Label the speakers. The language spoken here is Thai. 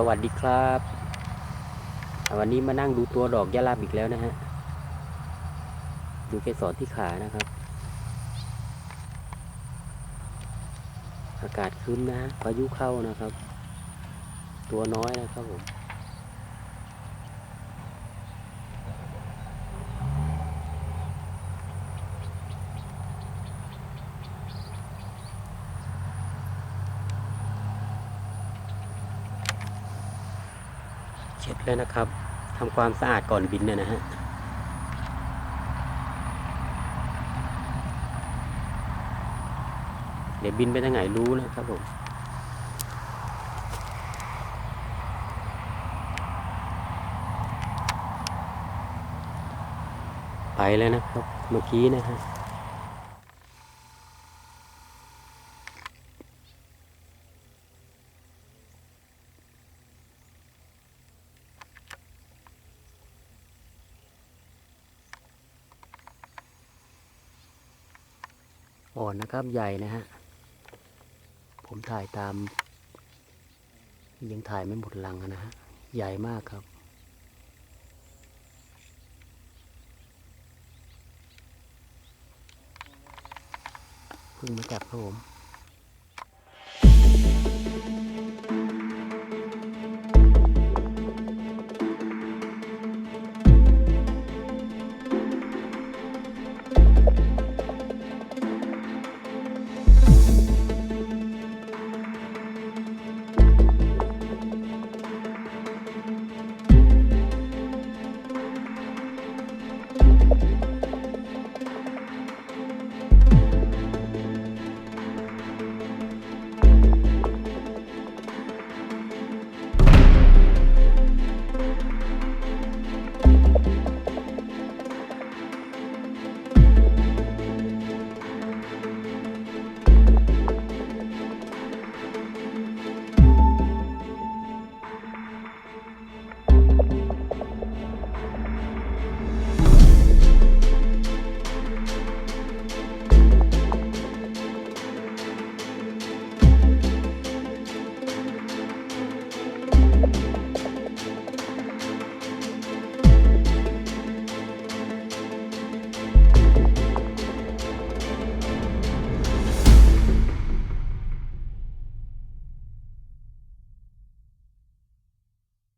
Speaker 1: สวัสดีครับ วันนี้มานั่งดูตัวดอกยะลาบอีกแล้วนะฮะ ดูเกสรที่ขานะครับ อากาศคืนนะพายุเข้านะครับ ตัวน้อยนะครับผม ช็ดเลยนะครับทำความสะอาดก่อนบินเนี่ยนะฮะเดี๋ยวบินไปทางไหนรู้นะครับผมไปแล้วนะครับเมื่อกี้นะฮะ อ่อนนะครับใหญ่นะฮะ ผมถ่ายตาม ยังถ่ายไม่หมดลังนะฮะ ใหญ่มากครับเพิ่งมาจับครับผม